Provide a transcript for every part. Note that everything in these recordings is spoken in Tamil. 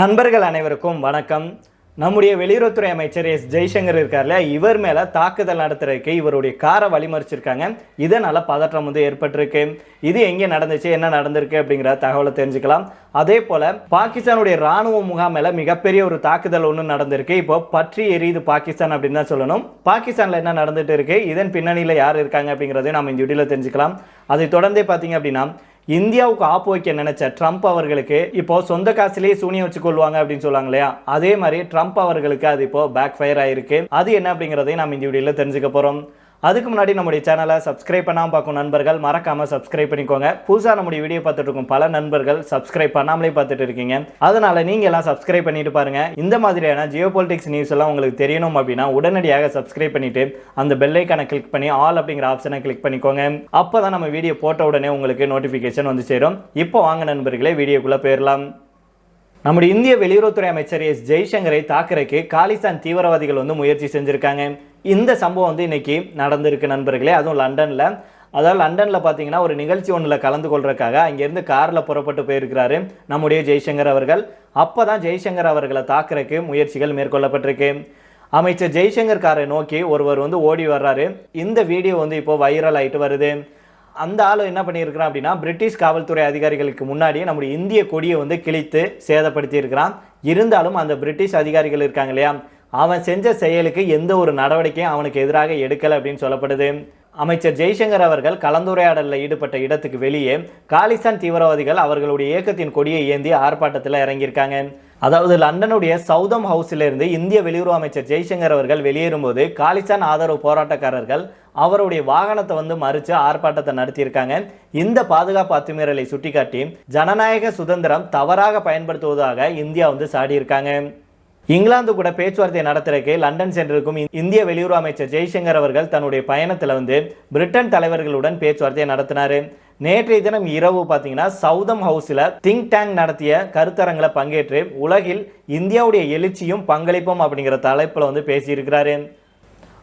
நண்பர்கள் அனைவருக்கும் வணக்கம். நம்முடைய வெளியுறவுத்துறை அமைச்சர் எஸ் ஜெய்சங்கர் இருக்கார்ல இவர் மேலே தாக்குதல் நடத்துறதுக்கு இவருடைய காரை வழிமறிச்சிருக்காங்க. இதனால் பதற்றம் வந்து ஏற்பட்டிருக்கு. இது எங்கே நடந்துச்சு என்ன நடந்திருக்கு அப்படிங்கிற தகவலை தெரிஞ்சுக்கலாம். அதே போல் பாகிஸ்தானுடைய ராணுவ முகாம் மேலே மிகப்பெரிய ஒரு தாக்குதல் ஒன்று நடந்திருக்கு. இப்போ பற்றி எரியுது பாகிஸ்தான் அப்படின்னு தான் சொல்லணும். பாகிஸ்தானில் என்ன நடந்துட்டு இருக்கு? இதன் பின்னணியில் யார் இருக்காங்க அப்படிங்கிறதையும் நம்ம இந்த வீடியோவில் தெரிஞ்சுக்கலாம். அதை தொடர்ந்தே பார்த்தீங்க அப்படின்னா இந்தியாவுக்கு ஆப்பு வைக்க நினைச்ச ட்ரம்ப் அவர்களுக்கு இப்போ சொந்த காசுலேயே சூனியம் வச்சு கொள்வாங்க அப்படின்னு சொல்லுவாங்க இல்லையா? அதே மாதிரி ட்ரம்ப் அவர்களுக்கு அது இப்போ பேக் ஃபயர் ஆயிருக்கு. அது என்ன அப்படிங்கிறதையும் நம்ம இந்த வீடியோவில் தெரிஞ்சுக்க போகிறோம் அதுக்கு முன்னாடி நம்முடைய சேனலை சப்ஸ்கிரைப் பண்ணாமல் பார்க்கும் நண்பர்கள் மறக்காமல் சப்ஸ்கிரைப் பண்ணிக்கோங்க. புதுசாக நம்முடைய வீடியோ பார்த்துட்டு இருக்கும் பல நண்பர்கள் சப்ஸ்கிரைப் பண்ணாமலே பார்த்துட்டு இருக்கீங்க. அதனால் நீங்கள் எல்லாம் சப்ஸ்கிரைப் பண்ணிட்டு பாருங்கள் இந்த மாதிரியான ஜியோ பொலிட்டிக்ஸ் நியூஸ் எல்லாம் உங்களுக்கு தெரியணும் அப்படின்னா உடனடியாக சப்ஸ்கிரைப் பண்ணிவிட்டு அந்த பெல்லைக்கான கிளிக் பண்ணி ஆல் அப்படிங்கிற ஆப்ஷனை கிளிக் பண்ணிக்கோங்க. அப்போ தான் நம்ம வீடியோ போட்ட உடனே உங்களுக்கு நோட்டிஃபிகேஷன் வந்து சேரும். இப்போ வாங்க நண்பர்களே வீடியோக்குள்ளே போயிடலாம் நம்முடைய இந்திய வெளியுறவுத்துறை அமைச்சர் எஸ் ஜெய்சங்கரை தாக்கரைக்கு காலிஸ்தான் தீவிரவாதிகள் வந்து முயற்சி செஞ்சுருக்காங்க. இந்த சம்பவம் வந்து இன்றைக்கி நடந்திருக்கு நண்பர்களே. அதுவும் லண்டனில். அதாவது லண்டனில் பார்த்தீங்கன்னா ஒரு நிகழ்ச்சி ஒன்றில் கலந்து கொள்றதுக்காக அங்கேருந்து காரில் புறப்பட்டு போயிருக்கிறாரு நம்முடைய ஜெய்சங்கர் அவர்கள். அப்போ தான் ஜெய்சங்கர் அவர்களை தாக்குறதுக்கு முயற்சிகள் மேற்கொள்ளப்பட்டிருக்கு. அமைச்சர் ஜெய்சங்கர் காரை நோக்கி ஒருவர் வந்து ஓடி வர்றாரு. இந்த வீடியோ வந்து இப்போ வைரல் ஆகிட்டு வருது. அந்த ஆள் என்ன பண்ணியிருக்கிறான் அப்படின்னா பிரிட்டிஷ் காவல்துறை அதிகாரிகளுக்கு முன்னாடி நம்முடைய இந்திய கொடியை வந்து கிழித்து சேதப்படுத்தியிருக்கிறான். இருந்தாலும் அந்த பிரிட்டிஷ் அதிகாரிகள் இருக்காங்க இல்லையா அவன் செஞ்ச செயலுக்கு எந்த ஒரு நடவடிக்கையும் அவனுக்கு எதிராக எடுக்கலை அப்படின்னு சொல்லப்படுது. அமைச்சர் ஜெய்சங்கர் அவர்கள் கலந்துரையாடலில் ஈடுபட்ட இடத்துக்கு வெளியே காலிஸ்தான் தீவிரவாதிகள் அவர்களுடைய இயக்கத்தின் கொடியை ஏந்தி ஆர்ப்பாட்டத்தில் இறங்கியிருக்காங்க. அதாவது லண்டனுடைய சவுதம் ஹவுஸிலிருந்து இந்திய வெளியுறவு அமைச்சர் ஜெய்சங்கர் அவர்கள் வெளியேறும்போது காலிஸ்தான் ஆதரவு போராட்டக்காரர்கள் அவருடைய வாகனத்தை வந்து மறித்து ஆர்ப்பாட்டத்தை நடத்தியிருக்காங்க. இந்த பாதுகாப்பு அத்துமீறலை சுட்டிக்காட்டி ஜனநாயக சுதந்திரம் தவறாக பயன்படுத்துவதாக இந்தியா வந்து சாடியிருக்காங்க. இங்கிலாந்து கூட பேச்சுவார்த்தை நடத்துறதுக்கு லண்டன் சென்றிருக்கும் இந்திய வெளியுறவு அமைச்சர் ஜெய்சங்கர் அவர்கள் தன்னுடைய பயணத்தில் வந்து பிரிட்டன் தலைவர்களுடன் பேச்சுவார்த்தை நடத்தினார். நேற்றைய தினம் இரவு பார்த்தீங்கன்னா சவுதம் ஹவுஸில் திங்க் டேங்க் நடத்திய கருத்தரங்களை பங்கேற்று உலகில் இந்தியாவுடைய எழுச்சியும் பங்களிப்பும் அப்படிங்கிற தலைப்பில் வந்து பேசியிருக்கிறாரு.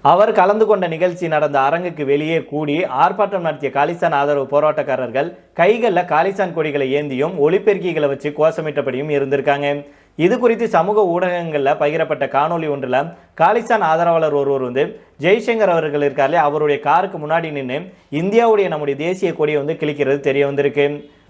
அவர் கலந்து கொண்ட நிகழ்ச்சி நடந்த அரங்குக்கு வெளியே கூடி ஆர்ப்பாட்டம் நடத்திய காலிஸ்தான் ஆதரவு போராட்டக்காரர்கள் கைகளில் காலிஸ்தான் கொடிகளை ஏந்தியும் ஒளிப்பெருக்கிகளை வச்சு கோஷமிட்டபடியும் இருந்திருக்காங்க. இது குறித்து சமூக ஊடகங்களில் பகிரப்பட்ட காணொளி ஒன்றில் காலிஸ்தான் ஆதரவாளர் ஒருவர் வந்து ஜெய்சங்கர் அவர்கள் இருக்கார்லே அவருடைய காருக்கு முன்னாடி நின்று இந்தியாவுடைய நம்முடைய தேசிய கொடியை வந்து கிழிக்கிறது தெரிய வந்திருக்கு.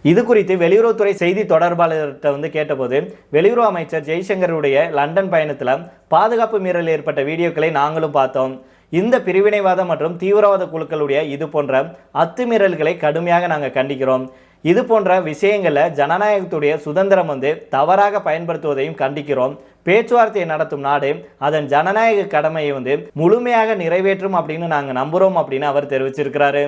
இது குறித்து வெளியுறவுத்துறை செய்தி தொடர்பாளர்கிட்ட வந்து கேட்டபோது வெளியுறவு அமைச்சர் ஜெய்சங்கருடைய லண்டன் பயணத்தில் பாதுகாப்பு மீறல் ஏற்பட்ட வீடியோக்களை நாங்களும் பார்த்தோம். இந்த பிரிவினைவாத மற்றும் தீவிரவாத குழுக்களுடைய இது போன்ற அத்துமீறல்களை கடுமையாக நாங்கள் கண்டிக்கிறோம். இது போன்ற விஷயங்களில் ஜனநாயகத்துடைய சுதந்திரம் வந்து தவறாக பயன்படுத்துவதையும் கண்டிக்கிறோம். பேச்சுவார்த்தையை நடத்தும் நாடு அதன் ஜனநாயக கடமையை வந்து முழுமையாக நிறைவேற்றும் அப்படின்னு நாங்கள் நம்புகிறோம் அப்படின்னு அவர் தெரிவிச்சிருக்கிறாரு.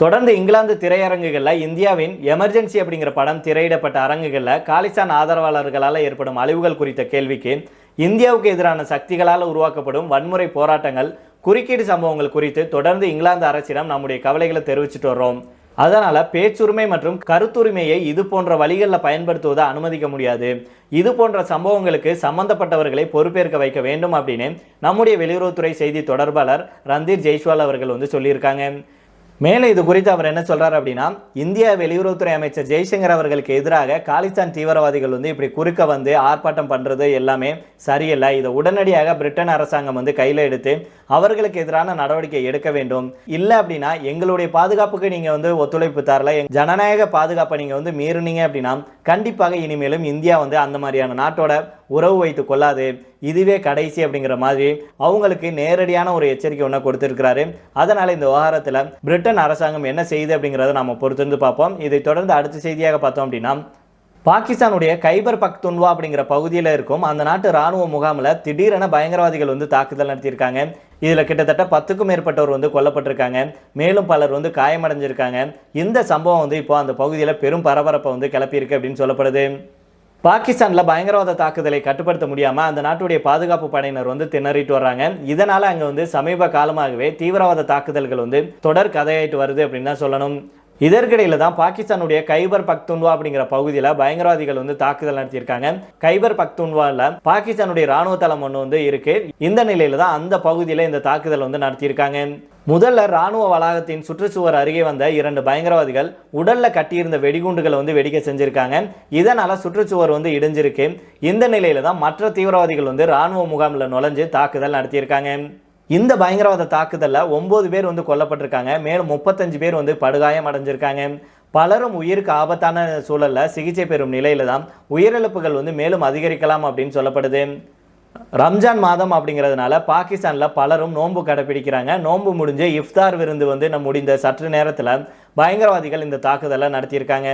தொடர்ந்து இங்கிலாந்து திரையரங்குகளில் இந்தியாவின் எமர்ஜென்சி அப்படிங்கிற படம் திரையிடப்பட்ட அரங்குகளில் காலிஸ்தான் ஆதரவாளர்களால் ஏற்படும் அழிவுகள் குறித்த கேள்விக்கு இந்தியாவுக்கு எதிரான சக்திகளால் உருவாக்கப்படும் வன்முறை போராட்டங்கள் குறுக்கீடு சம்பவங்கள் குறித்து தொடர்ந்து இங்கிலாந்து அரசிடம் நம்முடைய கவலைகளை தெரிவிச்சிட்டு வர்றோம். அதனால் பேச்சுரிமை மற்றும் கருத்துரிமையை இது போன்ற வழிகளில் பயன்படுத்துவதை அனுமதிக்க முடியாது. இது போன்ற சம்பவங்களுக்கு சம்பந்தப்பட்டவர்களை பொறுப்பேற்க வைக்க வேண்டும் அப்படின்னு நம்முடைய வெளியுறவுத்துறை செய்தி தொடர்பாளர் ரந்தீர் ஜெய்ஸ்வால் அவர்கள் வந்து சொல்லியிருக்காங்க. மேலே இது குறித்து அவர் என்ன சொல்கிறார் அப்படின்னா இந்திய வெளியுறவுத்துறை அமைச்சர் ஜெய்சங்கர் அவர்களுக்கு எதிராக காலிஸ்தான் தீவிரவாதிகள் வந்து இப்படி குறுக்க வந்து ஆர்ப்பாட்டம் பண்ணுறது எல்லாமே சரியில்லை. இதை உடனடியாக பிரிட்டன் அரசாங்கம் வந்து கையில் எடுத்து அவர்களுக்கு எதிரான நடவடிக்கை எடுக்க வேண்டும். இல்லை அப்படின்னா எங்களுடைய பாதுகாப்புக்கு நீங்கள் வந்து ஒத்துழைப்பு தரல ஜனநாயக பாதுகாப்பை நீங்கள் வந்து மீறினீங்க அப்படின்னா கண்டிப்பாக இனிமேலும் இந்தியா வந்து அந்த மாதிரியான நாட்டோட உறவு வைத்து கொள்ளாது. இதுவே கடைசி அப்படிங்கிற மாதிரி அவங்களுக்கு நேரடியான ஒரு எச்சரிக்கை ஒன்று கொடுத்துருக்கிறாரு. அதனால் இந்த விவகாரத்தில் பிரிட்டன் அரசாங்கம் என்ன செய்யுது அப்படிங்கிறத நம்ம பொறுத்திருந்து பார்ப்போம். இதை தொடர்ந்து அடுத்த செய்தியாக பார்த்தோம் அப்படின்னா பாகிஸ்தானுடைய கைபர் பக்துன்வா அப்படிங்கிற பகுதியில் இருக்கும் அந்த நாட்டு ராணுவ முகாமில் திடீரென பயங்கரவாதிகள் வந்து தாக்குதல் நடத்தியிருக்காங்க. இதில் கிட்டத்தட்ட பத்துக்கும் மேற்பட்டவர் வந்து கொல்லப்பட்டிருக்காங்க. மேலும் பலர் வந்து காயமடைஞ்சிருக்காங்க. இந்த சம்பவம் வந்து இப்போ அந்த பகுதியில் பெரும் பரபரப்பை வந்து கிளப்பியிருக்கு அப்படின்னு சொல்லப்படுது. பாகிஸ்தானில் பயங்கரவாத தாக்குதலை கட்டுப்படுத்த முடியாமல் அந்த நாட்டுடைய பாதுகாப்பு படையினர் வந்து திணறிட்டு வர்றாங்க. இதனால் அங்கே வந்து சமீப காலமாகவே தீவிரவாத தாக்குதல்கள் வந்து தொடர் கதையாயிட்டு வருது அப்படின்னு தான் சொல்லணும். இதற்கிடையில் தான் பாகிஸ்தானுடைய கைபர் பக்துன்வா அப்படிங்கிற பகுதியில் பயங்கரவாதிகள் வந்து தாக்குதல் நடத்தியிருக்காங்க. கைபர் பக்துன்வாவில் பாகிஸ்தானுடைய ராணுவ தளம் ஒன்று வந்து இருக்கு. இந்த நிலையில தான் அந்த பகுதியில் இந்த தாக்குதல் வந்து நடத்தியிருக்காங்க. முதல்ல ராணுவ வளாகத்தின் சுற்றுச்சுவர் அருகே வந்த இரண்டு பயங்கரவாதிகள் உடல்ல கட்டியிருந்த வெடிகுண்டுகளை வந்து வெடிக்க செஞ்சிருக்காங்க. இதனால சுற்றுச்சுவர் வந்து இடிஞ்சிருக்கு. இந்த நிலையில தான் மற்ற தீவிரவாதிகள் வந்து ராணுவ முகாமில் நுழைஞ்சு தாக்குதல் நடத்தியிருக்காங்க. இந்த பயங்கரவாத தாக்குதலில் ஒம்பது பேர் வந்து கொல்லப்பட்டிருக்காங்க. மேலும் முப்பத்தஞ்சு பேர் வந்து படுகாயம் அடைஞ்சிருக்காங்க. பலரும் உயிருக்கு ஆபத்தான சூழலில் சிகிச்சை பெறும் நிலையில் தான் உயிரிழப்புகள் வந்து மேலும் அதிகரிக்கலாம் அப்படின்னு சொல்லப்படுது. ரம்ஜான் மாதம் அப்படிங்கிறதுனால பாகிஸ்தானில் பலரும் நோன்பு கடைப்பிடிக்கிறாங்க நோன்பு முடிஞ்சு இஃப்தார் விருந்து வந்து நம்ம முடிந்த சற்று நேரத்தில் பயங்கரவாதிகள் இந்த தாக்குதலை நடத்தியிருக்காங்க.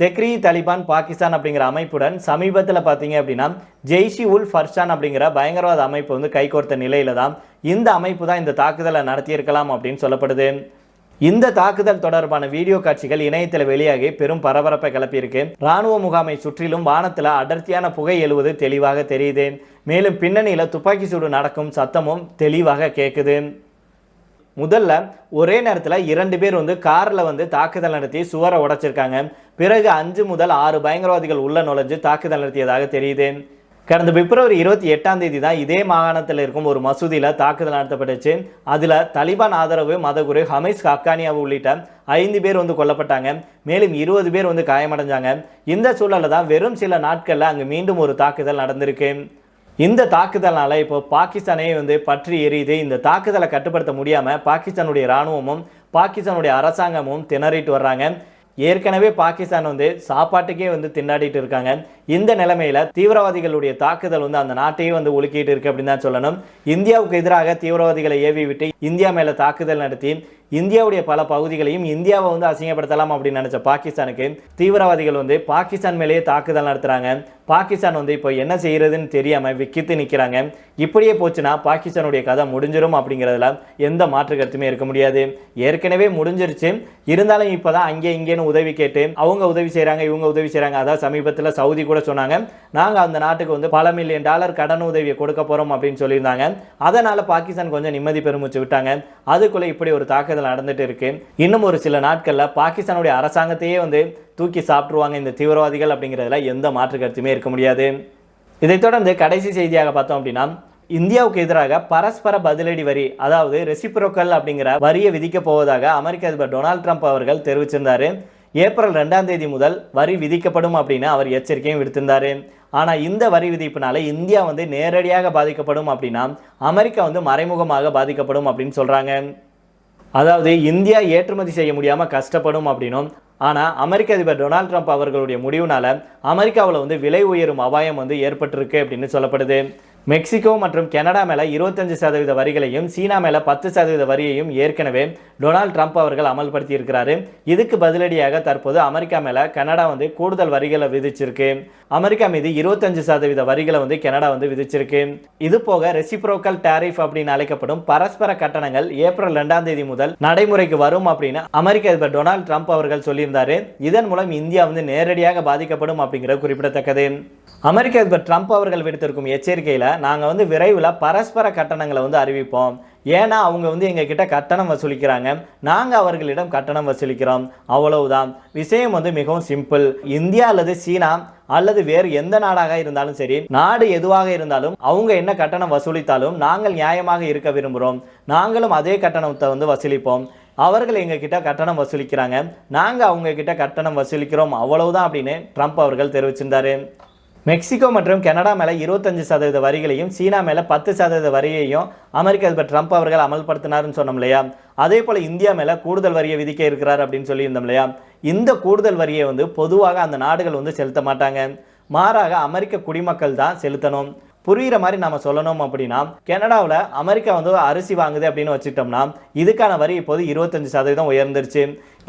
தெக்ரி தலிபான் பாகிஸ்தான் அப்படிங்கிற அமைப்புடன் சமீபத்தில் பார்த்தீங்க அப்படின்னா ஜெய்ஷி உல் ஃபர்ஷான் அப்படிங்கிற பயங்கரவாத அமைப்பு வந்து கைகோர்த்த நிலையில தான் இந்த அமைப்பு தான் இந்த தாக்குதலை நடத்தியிருக்கலாம் அப்படின்னு சொல்லப்படுது. இந்த தாக்குதல் தொடர்பான வீடியோ காட்சிகள் இணையத்தில் வெளியாகி பெரும் பரபரப்பை கிளப்பியிருக்கு. ராணுவ முகாமை சுற்றிலும் வானத்தில் அடர்த்தியான புகை எழுவது தெளிவாக தெரியுது. மேலும் பின்னணியில் துப்பாக்கி சூடு நடக்கும் சத்தமும் தெளிவாக கேட்குது முதல்ல ஒரே நேரத்தில் இரண்டு பேர் வந்து காரில் வந்து தாக்குதல் நடத்தி சுவரை உடைச்சிருக்காங்க. பிறகு அஞ்சு முதல் ஆறு பயங்கரவாதிகள் உள்ள நுழைஞ்சு தாக்குதல் நடத்தியதாக தெரியுது. கடந்த பிப்ரவரி இருபத்தி எட்டாம் தேதி தான் இதே மாகாணத்தில் இருக்கும் ஒரு மசூதியில் தாக்குதல் நடத்தப்பட்டுச்சு. அதில் தலிபான் ஆதரவு மதகுரு ஹமீஸ் ஹக்கானியாவு உள்ளிட்ட ஐந்து பேர் வந்து கொல்லப்பட்டாங்க. மேலும் இருபது பேர் வந்து காயமடைஞ்சாங்க. இந்த சூழலில் தான் வெறும் சில நாட்களில் அங்கே மீண்டும் ஒரு தாக்குதல் நடந்திருக்கு. இந்த தாக்குதலால் இப்போ பாகிஸ்தானே வந்து பற்றி எரியுது. இந்த தாக்குதலை கட்டுப்படுத்த முடியாமல் பாகிஸ்தானுடைய இராணுவமும் பாகிஸ்தானுடைய அரசாங்கமும் திணறிட்டு வர்றாங்க. ஏற்கனவே பாகிஸ்தான் வந்து சாப்பாட்டுக்கே வந்து திண்டாடிட்டு இருக்காங்க. இந்த நிலைமையில தீவிரவாதிகளுடைய தாக்குதல் வந்து அந்த நாட்டையே வந்து ஒழுக்கிட்டு இருக்கு அப்படின்னு தான் சொல்லணும். இந்தியாவுக்கு எதிராக தீவிரவாதிகளை ஏவி விட்டு இந்தியா மேல தாக்குதல் நடத்தி இந்தியாவுடைய பல பகுதிகளையும் இந்தியாவை வந்து அசிங்கப்படுத்தலாம் அப்படின்னு நினச்ச பாகிஸ்தானுக்கு தீவிரவாதிகள் வந்து பாகிஸ்தான் மேலேயே தாக்குதல் நடத்துகிறாங்க பாகிஸ்தான் வந்து இப்போ என்ன செய்கிறதுன்னு தெரியாமல் விக்கித்து நிற்கிறாங்க இப்படியே போச்சுன்னா பாகிஸ்தானுடைய கதை முடிஞ்சிடும் அப்படிங்கிறதுல எந்த மாற்று கருத்துமே இருக்க முடியாது. ஏற்கனவே முடிஞ்சிருச்சு. இருந்தாலும் இப்போதான் அங்கே இங்கேன்னு உதவி கேட்டு அவங்க உதவி செய்கிறாங்க இவங்க உதவி செய்கிறாங்க அதாவது சமீபத்தில் சவுதி கூட சொன்னாங்க நாங்கள் அந்த நாட்டுக்கு வந்து பல மில்லியன் டாலர் கடன் உதவியை கொடுக்க போகிறோம் அப்படின்னு சொல்லியிருந்தாங்க. அதனால் பாகிஸ்தான் கொஞ்சம் நிம்மதி பெருமிச்சு விட்டாங்க. அதுக்குள்ளே இப்படி ஒரு தாக்குதல் நடந்துட்டு இருக்கு. இன்னும் ஒரு சில நாட்கள்ல பாகிஸ்தானுடைய அரசாங்கத்தையே வந்து தூக்கி சாப்பிட்ருவாங்க இந்த தீவிரவாதிகள் அப்படிங்கிறதுல எந்த மாற்று கருத்துமே இருக்க முடியாது. இதைத் தொடர்ந்து கடைசி செய்தியாக பார்த்தோம் அப்படின்னா இந்தியாவுக்கு எதிராக பரஸ்பர பதிலடி வரி அதாவது ரெசிப்ரோக்கல் அப்படிங்கிற வரியை விதிக்க போவதாக அமெரிக்க அதிபர் டொனால்ட் ட்ரம்ப் அவர்கள் தெரிவிச்சிருந்தாரு. ஏப்ரல் ரெண்டாம் தேதி முதல் வரி விதிக்கப்படும் அப்படின்னு அவர் எச்சரிக்கையும் விடுத்திருந்தாரு. ஆனால் இந்த வரி விதிப்பினால இந்தியா வந்து நேரடியாக பாதிக்கப்படும் அப்படின்னா அமெரிக்கா வந்து மறைமுகமாக பாதிக்கப்படும் அப்படின்னு சொல்றாங்க. அதாவது இந்தியா ஏற்றுமதி செய்ய முடியாமல் கஷ்டப்படும் அப்படின்னும். ஆனால் அமெரிக்க அதிபர் டொனால்ட் ட்ரம்ப் அவர்களுடைய முடிவுனால அமெரிக்காவில் வந்து விலை உயரும் அபாயம் வந்து ஏற்பட்டிருக்கு அப்படின்னு சொல்லப்படுது. மெக்சிகோ மற்றும் கனடா மேலே இருபத்தஞ்சு சதவீத வரிகளையும் சீனா மேலே பத்து சதவீத வரியையும் ஏற்கனவே டொனால்ட் ட்ரம்ப் அவர்கள் அமல்படுத்தி இருக்கிறாரு இதுக்கு பதிலடியாக தற்போது அமெரிக்கா மேலே கனடா வந்து கூடுதல் வரிகளை விதிச்சிருக்கு. அமெரிக்கா மீது இருபத்தஞ்சு சதவீத வரிகளை வந்து கனடா வந்து விதிச்சிருக்கு. இது போக ரெசிப்ரோக்கல் டேரிஃப் அப்படின்னு அழைக்கப்படும் பரஸ்பர கட்டணங்கள் ஏப்ரல் ரெண்டாம் தேதி முதல் நடைமுறைக்கு வரும் அப்படின்னு அமெரிக்க அதிபர் டொனால்ட் ட்ரம்ப் அவர்கள் சொல்லியிருந்தாரு. இதன் மூலம் இந்தியா வந்து நேரடியாக பாதிக்கப்படும் அப்படிங்கிறது குறிப்பிடத்தக்கது. அமெரிக்க அதிபர் ட்ரம்ப் அவர்கள் விடுத்திருக்கும் எச்சரிக்கையில் நாங்கள் வந்து விரைவில் பரஸ்பர கட்டணங்களை வந்து அறிவிப்போம். ஏன்னா அவங்க வந்து எங்ககிட்ட கட்டணம் வசூலிக்கிறாங்க. நாங்கள் அவர்களிடம் கட்டணம் வசூலிக்கிறோம். அவ்வளவுதான். விஷயம் வந்து மிகவும் சிம்பிள் இந்தியா அல்லது சீனா அல்லது வேறு எந்த நாடாக இருந்தாலும் சரி நாடு எதுவாக இருந்தாலும் அவங்க என்ன கட்டணம் வசூலித்தாலும் நாங்கள் நியாயமாக இருக்க விரும்புகிறோம் நாங்களும் அதே கட்டணத்தை வந்து வசூலிப்போம். அவர்கள் எங்ககிட்ட கட்டணம் வசூலிக்கிறாங்க. நாங்கள் அவங்க கிட்ட கட்டணம் வசூலிக்கிறோம். அவ்வளவுதான் அப்படின்னு ட்ரம்ப் அவர்கள் தெரிவிச்சிருந்தாரு. மெக்சிகோ மற்றும் கனடா மேலே இருபத்தஞ்சு சதவீத வரிகளையும் சீனா மேலே பத்து சதவீத வரியையும் அமெரிக்க அதிபர் ட்ரம்ப் அவர்கள் அமல்படுத்தினார்னு சொன்னோம் இல்லையா? அதே போல் இந்தியா மேலே கூடுதல் வரியை விதிக்க இருக்கிறார் அப்படின்னு சொல்லியிருந்தோம் இல்லையா? இந்த கூடுதல் வரியை வந்து பொதுவாக அந்த நாடுகள் வந்து செலுத்த மாட்டாங்க. மாறாக அமெரிக்க குடிமக்கள் தான் செலுத்தணும். புரிகிற மாதிரி நம்ம சொல்லணும் அப்படின்னா கனடாவில் அமெரிக்கா வந்து அரிசி வாங்குது அப்படின்னு வச்சுக்கிட்டோம்னா இதுக்கான வரி இப்போது இருபத்தஞ்சு சதவீதம் உயர்ந்துருச்சு.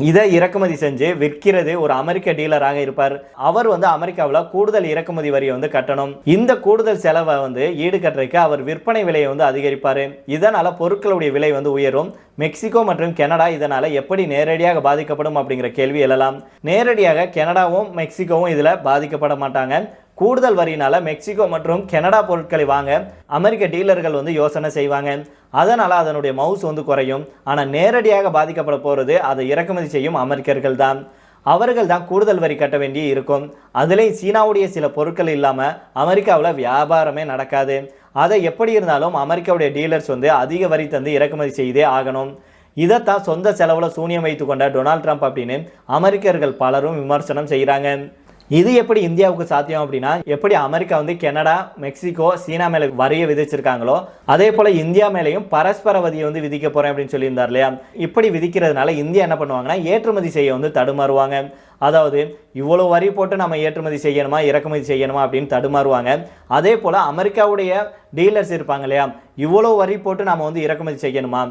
இதை இறக்குமதி செஞ்சு விற்கிறது ஒரு அமெரிக்க டீலராக இருப்பார். அவர் வந்து அமெரிக்காவில் கூடுதல் இறக்குமதி வரியை வந்து கட்டணும். இந்த கூடுதல் செலவை வந்து ஈடுகட்டுறதுக்கு அவர் விற்பனை விலையை வந்து அதிகரிப்பார். இதனால் பொருட்களுடைய விலை வந்து உயரும். மெக்சிகோ மற்றும் கனடா இதனால் எப்படி நேரடியாக பாதிக்கப்படும் அப்படிங்கிற கேள்வி எழலாம். நேரடியாக கனடாவும் மெக்சிகோவும் இதில் பாதிக்கப்பட மாட்டாங்க. கூடுதல் வரியினால மெக்சிகோ மற்றும் கனடா பொருட்களை வாங்க அமெரிக்க டீலர்கள் வந்து யோசனை செய்வாங்க. அதனால் அதனுடைய மவுஸ் வந்து குறையும். ஆனால் நேரடியாக பாதிக்கப்பட போகிறது அதை இறக்குமதி செய்யும் அமெரிக்கர்கள் தான். அவர்கள் தான் கூடுதல் வரி கட்ட வேண்டி இருக்கும். அதுலேயும் சீனாவுடைய சில பொருட்கள் இல்லாமல் அமெரிக்காவில் வியாபாரமே நடக்காது. அதை எப்படி இருந்தாலும் அமெரிக்காவுடைய டீலர்ஸ் வந்து அதிக வரி தந்து இறக்குமதி செய்தே ஆகணும். இதைத்தான் சொந்த செலவில் சூனியம் வைத்து கொண்ட டொனால்ட் ட்ரம்ப் அப்படின்னு அமெரிக்கர்கள் பலரும் விமர்சனம் செய்கிறாங்க இது எப்படி இந்தியாவுக்கு சாத்தியம் அப்படின்னா எப்படி அமெரிக்கா வந்து கனடா மெக்சிகோ சீனா மேலே வரியை விதிச்சிருக்காங்களோ அதே போல் இந்தியா மேலேயும் பரஸ்பர வதியை வந்து விதிக்க போகிறேன் அப்படின்னு சொல்லியிருந்தார் இல்லையா? இப்படி விதிக்கிறதுனால இந்தியா என்ன பண்ணுவாங்கன்னா ஏற்றுமதி செய்ய வந்து தடுமாறுவாங்க. அதாவது இவ்வளோ வரி போட்டு நம்ம ஏற்றுமதி செய்யணுமா இறக்குமதி செய்யணுமா அப்படின்னு தடுமாறுவாங்க. அதே போல் அமெரிக்காவுடைய டீலர்ஸ் இருப்பாங்க இல்லையா? இவ்வளோ வரி போட்டு நம்ம வந்து இறக்குமதி செய்யணுமா?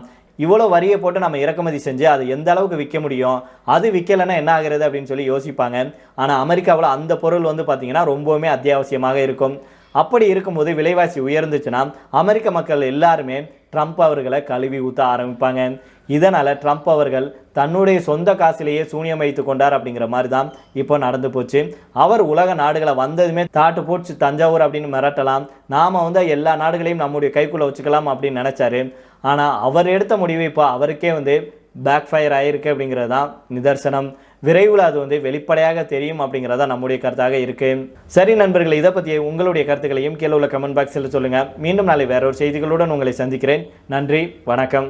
இவ்வளோ வரியை போட்டு நம்ம இறக்குமதி செஞ்சு அது எந்த அளவுக்கு விற்க முடியும்? அது விற்கலைன்னா என்ன ஆகிறது அப்படின்னு சொல்லி யோசிப்பாங்க. ஆனால் அமெரிக்காவில் அந்த பொருள் வந்து பார்த்திங்கன்னா ரொம்பவுமே அத்தியாவசியமாக இருக்கும். அப்படி இருக்கும்போது விலைவாசி உயர்ந்துச்சுன்னா அமெரிக்க மக்கள் எல்லாருமே ட்ரம்ப் அவர்களை கழுவி ஊற்ற ஆரம்பிப்பாங்க. இதனால் ட்ரம்ப் அவர்கள் தன்னுடைய சொந்த காசிலேயே சூனியம் வைத்து கொண்டார் அப்படிங்கிற மாதிரி தான் இப்போ நடந்து போச்சு. அவர் உலக நாடுகளை வந்ததுமே தாட்டு போச்சு தஞ்சாவூர் அப்படின்னு மிரட்டலாம். நாம் வந்து எல்லா நாடுகளையும் நம்முடைய கைக்குள்ளே வச்சுக்கலாம் அப்படின்னு நினச்சாரு. ஆனால் அவர் எடுத்த முடிவு இப்போ அவருக்கே வந்து பேக் ஃபயர் ஆகிருக்கு அப்படிங்கிறது தான் நிதர்சனம். விரைவில் அது வந்து வெளிப்படையாக தெரியும் அப்படிங்கிறதா நம்முடைய கருத்தாக இருக்குது சரி நண்பர்கள் இதை பற்றிய உங்களுடைய கருத்துக்களையும் கீழே உள்ள கமெண்ட் பாக்ஸில் சொல்லுங்கள் மீண்டும் நாளை வேற ஒரு செய்திகளுடன் உங்களை சந்திக்கிறேன். நன்றி வணக்கம்.